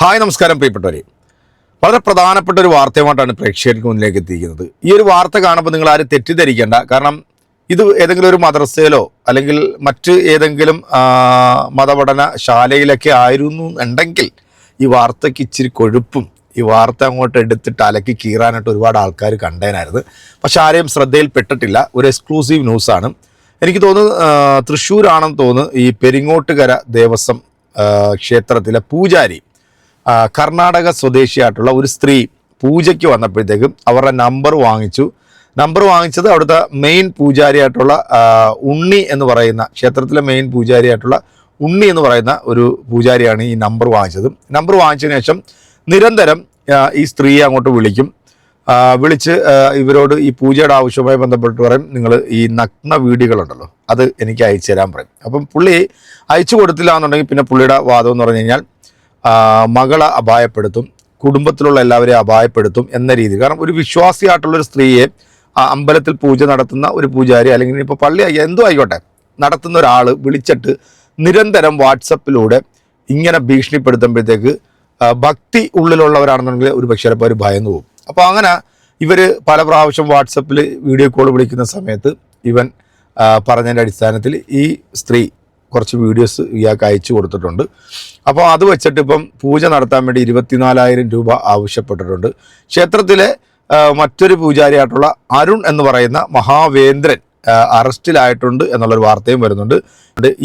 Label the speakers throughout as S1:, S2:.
S1: Hi നമസ്കാരം പ്രിയപ്പെട്ടവരെ. വളരെ പ്രധാനപ്പെട്ട ഒരു വാർത്തയുമായിട്ടാണ് പ്രേക്ഷകർക്ക് മുന്നിലേക്ക് എത്തിക്കുന്നത് ഈ ഒരു വാർത്ത കാണുമ്പോൾ നിങ്ങൾ ആരും തെറ്റിദ്ധരിക്കേണ്ട. കാരണം ഇത് ഏതെങ്കിലും ഒരു മദ്രസയിലോ അല്ലെങ്കിൽ മറ്റ് ഏതെങ്കിലും മതപഠന ശാലയിലൊക്കെ ആയിരുന്നു ഉണ്ടെങ്കിൽ ഈ വാർത്തയ്ക്ക് ഇച്ചിരി കൊഴുപ്പും ഈ വാർത്ത അങ്ങോട്ട് എടുത്തിട്ട് അലക്കി കീറാനായിട്ട് ഒരുപാട് ആൾക്കാർ കണ്ടേനായിരുന്നു. പക്ഷെ ആരെയും ശ്രദ്ധയിൽപ്പെട്ടിട്ടില്ല. ഒരു എക്സ്ക്ലൂസീവ് ന്യൂസാണ്. എനിക്ക് തോന്നുന്നു തൃശ്ശൂരാണെന്ന് തോന്നുന്നു ഈ പെരിങ്ങോട്ടുകര ദേവസ്വം ക്ഷേത്രത്തിലെ പൂജാരി കർണാടക സ്വദേശിയായിട്ടുള്ള ഒരു സ്ത്രീ പൂജയ്ക്ക് വന്നപ്പോഴത്തേക്കും അവരുടെ നമ്പർ വാങ്ങിച്ചു. നമ്പർ വാങ്ങിച്ചത് അവിടുത്തെ മെയിൻ പൂജാരിയായിട്ടുള്ള ഉണ്ണി എന്ന് പറയുന്ന ക്ഷേത്രത്തിലെ മെയിൻ പൂജാരിയായിട്ടുള്ള ഉണ്ണി എന്ന് പറയുന്ന ഒരു പൂജാരിയാണ് ഈ നമ്പർ വാങ്ങിച്ചത്. നമ്പർ വാങ്ങിച്ചതിന് ശേഷം നിരന്തരം ഈ സ്ത്രീയെ അങ്ങോട്ട് വിളിക്കും. വിളിച്ച് ഇവരോട് ഈ പൂജയുടെ ആവശ്യവുമായി ബന്ധപ്പെട്ട് പറയും നിങ്ങൾ ഈ നഗ്ന വീടുകളുണ്ടല്ലോ അത് എനിക്ക് അയച്ചു തരാൻ പറയും. അപ്പം പുള്ളി അയച്ചു കൊടുത്തില്ല എന്നുണ്ടെങ്കിൽ പിന്നെ പുള്ളിയുടെ വാദം എന്ന് പറഞ്ഞു കഴിഞ്ഞാൽ മകളെ അപായപ്പെടുത്തും കുടുംബത്തിലുള്ള എല്ലാവരെയും അപായപ്പെടുത്തും എന്ന രീതി. കാരണം ഒരു വിശ്വാസിയായിട്ടുള്ള ഒരു സ്ത്രീയെ അമ്പലത്തിൽ പൂജ നടത്തുന്ന ഒരു പൂജാരി അല്ലെങ്കിൽ ഇപ്പോൾ പള്ളി എന്തോ ആയിക്കോട്ടെ നടത്തുന്ന ഒരാൾ വിളിച്ചിട്ട് നിരന്തരം വാട്സപ്പിലൂടെ ഇങ്ങനെ ഭീഷണിപ്പെടുത്തുമ്പോഴത്തേക്ക് ഭക്തി ഉള്ളിലുള്ളവരാണെന്നുണ്ടെങ്കിൽ ഒരു പക്ഷേ ചിലപ്പോൾ അവർ ഭയന്നു പോകും. അപ്പോൾ അങ്ങനെ ഇവർ പല പ്രാവശ്യം വാട്സപ്പിൽ വീഡിയോ കോൾ വിളിക്കുന്ന സമയത്ത് ഇവൻ പറഞ്ഞതിന്റെ അടിസ്ഥാനത്തിൽ ഈ സ്ത്രീ കുറച്ച് വീഡിയോസ് ഇയാൾക്ക് അയച്ചു കൊടുത്തിട്ടുണ്ട്. അപ്പോൾ അത് വെച്ചിട്ട് ഇപ്പം പൂജ നടത്താൻ വേണ്ടി ഇരുപത്തിനാലായിരം രൂപ ആവശ്യപ്പെട്ടിട്ടുണ്ട്. ക്ഷേത്രത്തിലെ മറ്റൊരു പൂജാരിയായിട്ടുള്ള അരുൺ എന്ന് പറയുന്ന മഹാവേന്ദ്രൻ അറസ്റ്റിലായിട്ടുണ്ട് എന്നുള്ളൊരു വാർത്തയും വരുന്നുണ്ട്.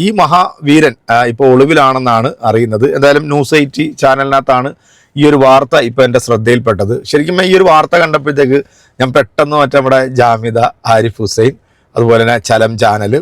S1: ഈ മഹാവീരൻ ഇപ്പോൾ ഒളിവിലാണെന്നാണ് അറിയുന്നത്. എന്തായാലും ന്യൂസ് എയ്റ്റി ചാനലിനകത്താണ് ഈ ഒരു വാർത്ത ഇപ്പോൾ എന്റെ ശ്രദ്ധയിൽപ്പെട്ടത്. ശരിക്കും ഈ ഒരു വാർത്ത കണ്ടപ്പോഴത്തേക്ക് ഞാൻ പെട്ടെന്ന് മറ്റേ നമ്മുടെ ജാമിദ ആരിഫ് ഹുസൈൻ അതുപോലെ തന്നെ ചലം ചാനൽ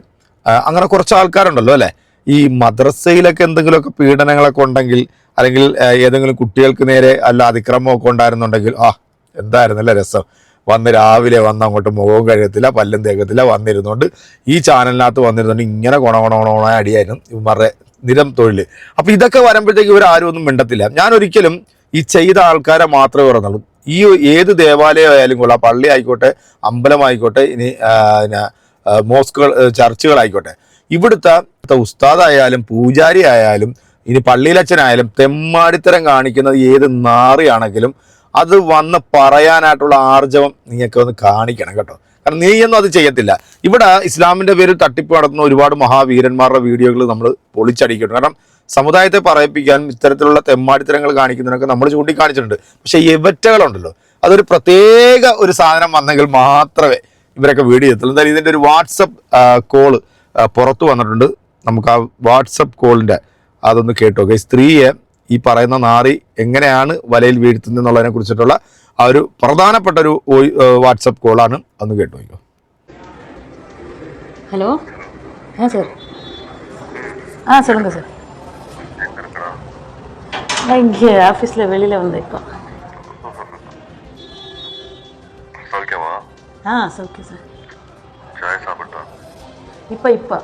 S1: അങ്ങനെ കുറച്ച് ആൾക്കാരുണ്ടല്ലോ അല്ലേ? ഈ മദ്രസയിലൊക്കെ എന്തെങ്കിലുമൊക്കെ പീഡനങ്ങളൊക്കെ ഉണ്ടെങ്കിൽ അല്ലെങ്കിൽ ഏതെങ്കിലും കുട്ടികൾക്ക് നേരെ അല്ല അതിക്രമമൊക്കെ ഉണ്ടായിരുന്നുണ്ടെങ്കിൽ ആ എന്തായിരുന്നല്ല രസം? വന്ന് രാവിലെ വന്ന് അങ്ങോട്ട് മുഖവും കഴിയത്തില്ല പല്ലും തേക്കത്തില്ല വന്നിരുന്നുകൊണ്ട് ഈ ചാനലിനകത്ത് വന്നിരുന്നുകൊണ്ട് ഇങ്ങനെ കൊണ കൊണ കൊണ അടിയായിരുന്നു ഇവന്മാരുടെ നിരം തൊഴിൽ അപ്പൊ ഇതൊക്കെ വരുമ്പോഴത്തേക്ക് ഇവർ ആരും ഒന്നും മിണ്ടത്തില്ല. ഞാൻ ഒരിക്കലും ഈ ചെയ്ത ആൾക്കാരെ മാത്രമേ പറഞ്ഞുള്ളൂ ഈ ഏത് ദേവാലയം ആയാലും കൊള്ളാം പള്ളി ആയിക്കോട്ടെ അമ്പലമായിക്കോട്ടെ ഇനി മോസ്കുകൾ ചർച്ചുകളായിക്കോട്ടെ. ഇവിടുത്തെ ഉസ്താദായാലും പൂജാരി ആയാലും ഇനി പള്ളിയിലച്ഛനായാലും തെമ്മാടിത്തരം കാണിക്കുന്നത് ഏത് നാറിയാണെങ്കിലും അത് വന്ന് പറയാനായിട്ടുള്ള ആർജവം നീയൊക്കെ ഒന്ന് കാണിക്കണം കേട്ടോ. കാരണം നീയൊന്നും അത് ചെയ്യത്തില്ല. ഇവിടെ ഇസ്ലാമിന്റെ പേരിൽ തട്ടിപ്പ് നടത്തുന്ന ഒരുപാട് മഹാവീരന്മാരുടെ വീഡിയോകൾ നമ്മൾ പൊളിച്ചടിക്കണം കാരണം സമുദായത്തെ പറയിപ്പിക്കാൻ ഇത്തരത്തിലുള്ള തെമ്മാടിത്തരങ്ങൾ കാണിക്കുന്നതിനൊക്കെ നമ്മൾ ചൂണ്ടിക്കാണിച്ചിട്ടുണ്ട്. പക്ഷേ ഇവറ്റകളുണ്ടല്ലോ അതൊരു പ്രത്യേക ഒരു സാധനം വന്നെങ്കിൽ മാത്രമേ ഇവരൊക്കെ വീഡിയോ എത്തുള്ളൂ എന്തായാലും ഇതിന്റെ ഒരു വാട്സപ്പ് കോൾ പുറത്തു വന്നിട്ടുണ്ട് നമുക്ക് ആ വാട്സപ്പ് കോളിൻ്റെ അതൊന്ന് കേട്ടോ ഈ സ്ത്രീയെ ഈ പറയുന്ന നാറി എങ്ങനെയാണ് വലയിൽ വീഴ്ത്തുന്നത് എന്നുള്ളതിനെ കുറിച്ചിട്ടുള്ള ആ ഒരു പ്രധാനപ്പെട്ട ഒരു വാട്സപ്പ് കോളാണ് ഒന്ന് കേട്ടോ നോക്കിക്കോ
S2: ஹலோ ஆ சார் ஆ சொல்லுங்கள் சார் நான் இங்கே ஆஃபீஸில் வெளியில் வந்தேன் இப்போ
S3: சௌக்கியமா
S2: ஆ ஓகே சார்
S3: சாய் சாப்பிட்டா
S2: இப்போ இப்போ.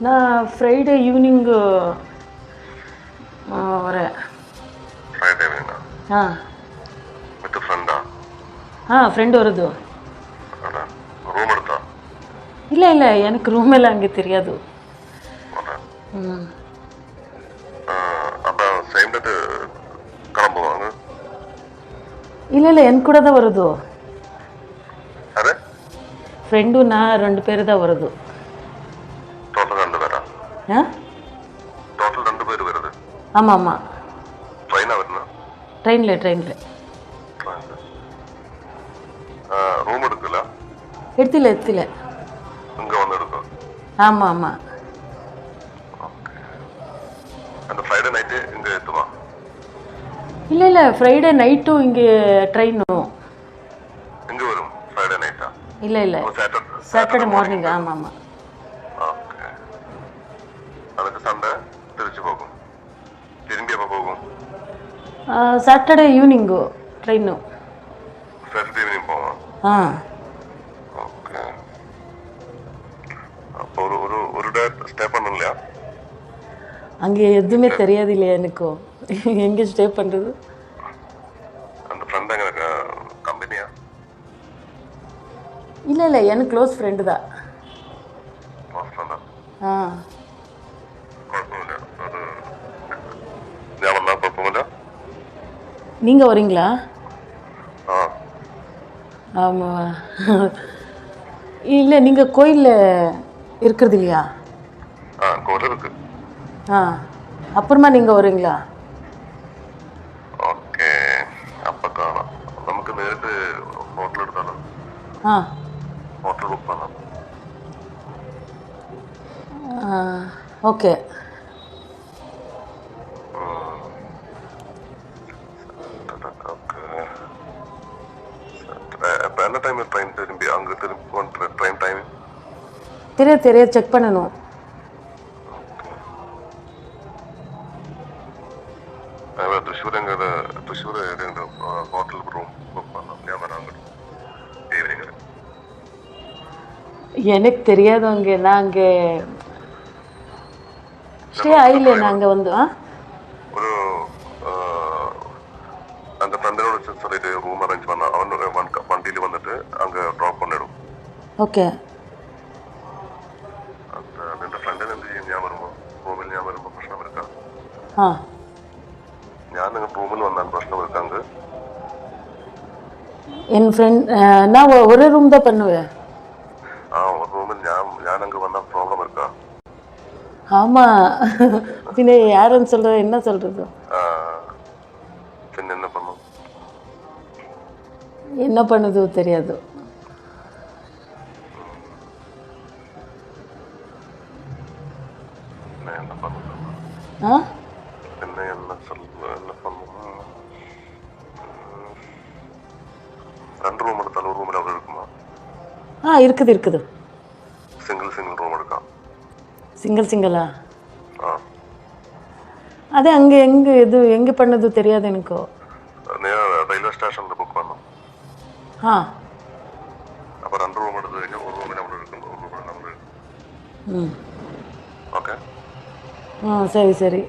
S2: நான் ஃப்ரைடே ஈவினிங்கு வரேன். ஆ. ஆ? ஃப்ரெண்டு வருது. இல்லை இல்லை எனக்கு ரூம் எல்லாம் அங்கே தெரியாது. ம். இல்லை இல்லை என் கூட தான் வருது. ஃப்ரெண்டும் நான் ரெண்டு పేరు தான் வருது. ஆ? ஆமாம் ஆமாம் ட்ரெயினில் ட்ரெயினில்
S3: ரூம் எடுக்கல?
S2: எடுத்துல எடுத்துல.
S3: இங்கே வந்து எடுக்கும்.
S2: ஆமாம் ஆமாம்
S3: அந்த ஃப்ரைடே நைட்டு இங்கே எடுத்துமா
S2: இல்லை இல்லை ஃப்ரைடே நைட்டும் இங்கே ட்ரெயினும் இல்லை இல்லை.
S3: சாட்டர்டே
S2: மார்னிங் ஆமாம் ஆமாம்
S3: அதுக்கு சண்டை திருச்சி போகும். திரும்பி எப்போ போகும்?
S2: சாட்டர்டே ஈவினிங்கு ட்ரெயினு
S3: சாட்டர்டே ஈவினிங் போவோம்
S2: ஆ.
S3: ஓகே. அப்போ ஒரு ஒரு ஒரு டே ஸ்டே பண்ணணும் இல்லையா?
S2: அங்கே எதுவுமே தெரியாது இல்லையா எனக்கு? எங்கே ஸ்டே பண்ணுறது இல்லை இல்லை எனக்கு க்ளோஸ் ஃப்ரெண்டு தான். ആ நீங்கள் வரீங்களா ஆமாம் இல்லை நீங்கள் கோயிலில் இருக்கிறது இல்லையா?
S3: ஆ
S2: அப்புறமா நீங்கள் வரீங்களா ஆ. ஓகே. தெரிய தெரிய செக் பண்ணணும். எனக்கு தெரியாது அங்கே. நான் அங்கே ஸ்டே ஆயில்ல நாங்கள் வந்து ஆ
S3: ഒരു എന്റെ ഫ്രണ്ടിനോട് சொல்லிட்டு റൂം അറേഞ്ച് பண்ண അവൻ വണ്ടിയിൽ വന്നിട്ട് അങ്ങ് ഡ്രോപ്പ് பண்ணிடும்
S2: ஓகே
S3: അത് നിന്റെ ഫ്രണ്ടിന് എന്ത് ചെയ്യും ഞാൻ വരുമ്പോ റൂമിൽ ഞാൻ വരുമ്പോ പ്രശ്നം എടുക്കാം
S2: ஆ
S3: ഞാൻ നിങ്ങൾ റൂമിൽ വന്നാൽ പ്രശ്നം എടുക്കാങ്ക്
S2: என் ஃப்ரெண்ட் நான் ஒ- ஒரே ரூம் தான் பண்ணுவேன் ஆமா. பின்ன யாருன்னு சொல்ற என்ன
S3: சொல்றது? என்ன பண்ணும்?
S2: என்ன பண்ணுது தெரியாது. ஆ?
S3: ரெண்டு ரூம்
S2: ஆ இருக்குது இருக்குது. சிங்கிள் சிங்கிளா
S3: ആ
S2: அதே அங்கே எங்கே இது எங்கே பண்ணது தெரியாது எனக்கு
S3: നീ റെയിൽവേ സ്റ്റേഷനിൽ ബുക്ക് വന്നു
S2: ஆ
S3: അപ്പൊ രണ്ട് റൂം എടുത്തു കഴിഞ്ഞാൽ ഒരു റൂമിൽ നമ്മൾ എടുക്കും ഒരു റൂമിൽ നമ്മൾ
S2: ம்
S3: ഓക്കെ
S2: ஆ சரி சரி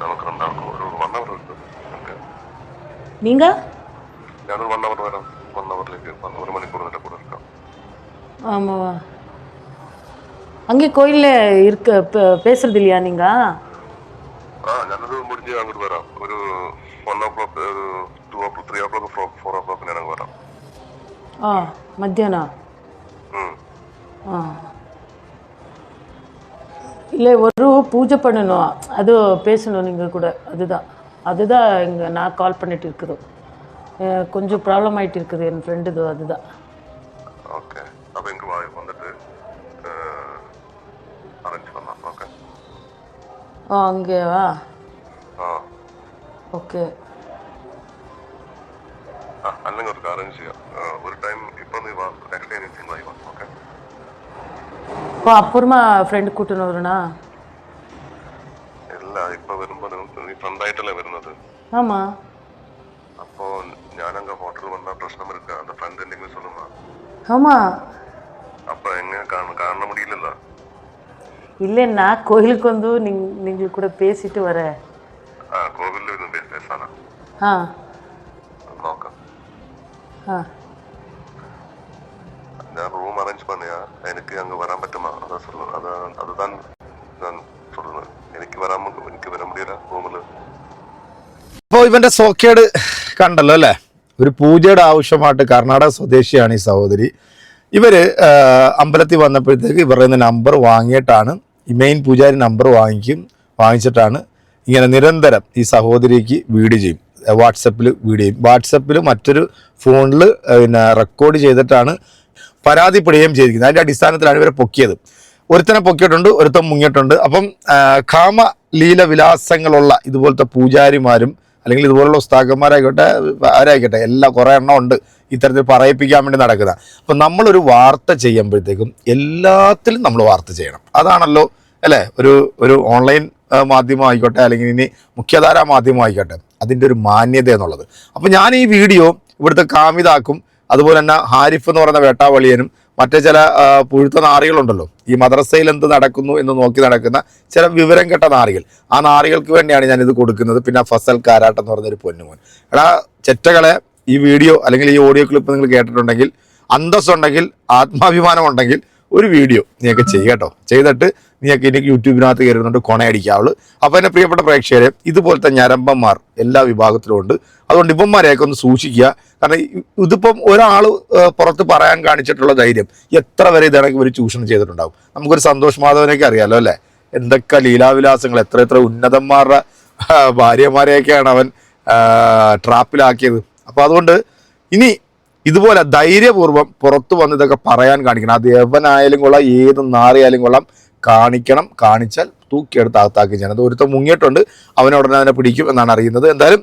S3: നമുക്ക് രണ്ടാൾക്കും ഒരു വൺ അവർ എടുക്കും ഓക്കെ
S2: நீங்கள்
S3: ഞാനൊരു വൺ അവർ വരാം വൺ അവറിലേക്ക് ഒരു മണിക്കൂർ നിന്റെ കൂടെ എടുക്കാം
S2: ஆமாவா அங்கே கோயிலில் இருக்க பேசுறது இல்லையா
S3: நீங்க?
S2: ஆ மத்தியானம்? ஆ. இல்லை ஒரு பூஜை பண்ணணும். அது பேசணும் நீங்கள் கூட. அதுதான். அதுதான் இங்கே நான் கால் பண்ணிட்டு இருக்குது. கொஞ்சம் ப்ராப்ளம் ஆகிட்டு இருக்குது. என் ஃப்ரெண்டுதோ அதுதான்.
S3: ஓகே
S2: ஆ அங்கேவா
S3: ആ
S2: ஓகே
S3: ആ അല്ലെങ്കിൽ ഒരു അറേഞ്ച് ചെയ്യാം ആ, ഒരു ടൈം ഇപ്പൊ നീ വാ നെക്സ്റ്റ് ടൈം സിംഗിളായി വാ ഓക്കെ
S2: இப்போ அப்புறமா ஃப்ரெண்டு கூட்டின்னு வரணும்னா
S3: ഇല്ല ഇപ്പൊ വരുമ്പോ നിങ്ങൾ നീ ഫ്രണ്ടായിട്ടല്ലേ വരുന്നത്
S2: ஆமாம்
S3: അപ്പോ ഞാനങ്ങ് ഹോട്ടലിൽ വന്നാൽ പ്രശ്നം എടുക്കുക அந்த ഫ്രണ്ട് എന്തെങ്കിലും சொல்லுமா
S2: ஆமாம்
S3: അപ്പൊ എങ്ങനെ കാണ കാണ മുടിയില്ലല്ലോ
S2: இல்லை நான் கோயிலுக்கு வந்து நீங் நீங்கள் கூட பேசிட்டு வர
S3: ആ. കോവിലിൽ ഞാൻ റൂം അറേഞ്ച് പണിയാ. എനിക്ക് അങ്ങ് വരാൻ പറ്റുമോ അതാ സൊല്ലു- അതാ അത് ഞാൻ എനിക്ക് വരാൻ എനിക്ക് റൂമിൽ
S1: ഇവന്റെ സോക്കേട് കണ്ടല്ലോ അല്ലേ? ഒരു പൂജയുടെ ആവശ്യമായിട്ട് കർണാടക സ്വദേശിയാണ് ഈ സഹോദരി. ഇവർ അമ്പലത്തിൽ വന്നപ്പോഴത്തേക്ക് ഇവരുടെ നമ്പർ വാങ്ങിയിട്ടാണ് ഈ മെയിൻ പൂജാരി നമ്പർ വാങ്ങിക്കും വാങ്ങിച്ചിട്ടാണ് ഇങ്ങനെ നിരന്തരം ഈ സഹോദരിക്ക് വീഡിയോ ചെയ്യും. വാട്സപ്പിൽ വീഡിയോ ചെയ്യും. വാട്സപ്പിൽ മറ്റൊരു ഫോണിൽ പിന്നെ റെക്കോർഡ് ചെയ്തിട്ടാണ് പരാതിപ്പെടുകയും ചെയ്തിരിക്കുന്നത്. അതിന്റെ അടിസ്ഥാനത്തിലാണ് ഇവരെ പൊക്കിയത്. ഒരുത്തനെ പൊക്കിയിട്ടുണ്ട് ഒരുത്തൻ മുങ്ങിയിട്ടുണ്ട്. അപ്പം കാമ ലീല വിലാസങ്ങളുള്ള ഇതുപോലത്തെ പൂജാരിമാരും അല്ലെങ്കിൽ ഇതുപോലുള്ള ഉസ്താക്കന്മാരായിക്കോട്ടെ ആരായിക്കോട്ടെ എല്ലാം കുറേ എണ്ണം ഉണ്ട് ഇത്തരത്തിൽ പറയിപ്പിക്കാൻ വേണ്ടി നടക്കുന്ന. അപ്പം നമ്മളൊരു വാർത്ത ചെയ്യുമ്പോഴത്തേക്കും എല്ലാത്തിലും നമ്മൾ വാർത്ത ചെയ്യണം. അതാണല്ലോ അല്ലേ? ഒരു ഒരു ഓൺലൈൻ മാധ്യമമായിക്കോട്ടെ അല്ലെങ്കിൽ ഇനി മുഖ്യധാര മാധ്യമം ആയിക്കോട്ടെ അതിന്റെ ഒരു മാന്യത എന്നുള്ളത്. അപ്പം ഞാൻ ഈ വീഡിയോ ഇവിടുത്തെ കാമിതാക്കും അതുപോലെ തന്നെ ഹാരിഫ് എന്ന് പറയുന്ന വേട്ടാവളിയനും മറ്റേ ചില പുഴുത്ത നാറികളുണ്ടല്ലോ ഈ മദ്രസയിൽ എന്ത് നടക്കുന്നു എന്ന് നോക്കി നടക്കുന്ന ചില വിവരം കെട്ട നാറികൾ. ആ നാറികൾക്ക് വേണ്ടിയാണ് ഞാനിത് കൊടുക്കുന്നത്. പിന്നെ ഫസൽ കാരാട്ട് എന്ന് പറഞ്ഞൊരു പൊന്നുമോൻ. എടാ ചെറ്റകളെ ഈ വീഡിയോ അല്ലെങ്കിൽ ഈ ഓഡിയോ ക്ലിപ്പ് നിങ്ങൾ കേട്ടിട്ടുണ്ടെങ്കിൽ അന്തസ്സുണ്ടെങ്കിൽ ആത്മാഭിമാനം ഉണ്ടെങ്കിൽ ഒരു വീഡിയോ നീയൊക്കെ ചെയ്യുക കേട്ടോ. ചെയ്തിട്ട് നീയൊക്കെ എനിക്ക് യൂട്യൂബിനകത്ത് കയറുന്നുണ്ട് കൊണയടിക്കാവുള്ളൂ. അപ്പോൾ എന്റെ പ്രിയപ്പെട്ട പ്രേക്ഷകരെ ഇതുപോലത്തെ ഞരമ്പന്മാർ എല്ലാ വിഭാഗത്തിലും ഉണ്ട്. അതുകൊണ്ട് ഇവന്മാരെയൊക്കെ ഒന്ന് സൂക്ഷിക്കുക. കാരണം ഇതിപ്പം ഒരാൾ പുറത്ത് പറയാൻ കാണിച്ചിട്ടുള്ള ധൈര്യം എത്ര വരെ ഇതാണെങ്കിൽ ഒരു ചൂഷണം ചെയ്തിട്ടുണ്ടാവും? നമുക്കൊരു സന്തോഷ് മാധവനെയൊക്കെ അറിയാലോ അല്ലേ? എന്തൊക്കെ ലീലാവിലാസങ്ങൾ എത്ര എത്ര ഉന്നതന്മാരുടെ ഭാര്യമാരെയൊക്കെയാണ് അവൻ ട്രാപ്പിലാക്കിയത്. അപ്പോൾ അതുകൊണ്ട് ഇനി ഇതുപോലെ ധൈര്യപൂർവം പുറത്തു വന്ന് ഇതൊക്കെ പറയാൻ കാണിക്കണം. അത് എവനായാലും കൊള്ളാം ഏത് നാറിയാലും കൊള്ളാം. കാണിക്കണം. കാണിച്ചാൽ തൂക്കിയെടുത്ത് അകത്താക്കി ചെയ്യണം അത് ഒരുത്തം മുങ്ങിയിട്ടുണ്ട്. അവനെ ഉടനെ അതിനെ പിടിക്കും എന്നാണ് അറിയുന്നത്. എന്തായാലും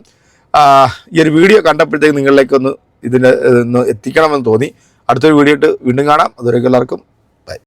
S1: ഈ ഒരു വീഡിയോ കണ്ടപ്പോഴത്തേക്ക് നിങ്ങളിലേക്കൊന്ന് ഇതിന്റെ ഒന്ന് എത്തിക്കണമെന്ന് തോന്നി. അടുത്തൊരു വീഡിയോ ഇട്ട് വീണ്ടും കാണാം. അതുവരെ എല്ലാവർക്കും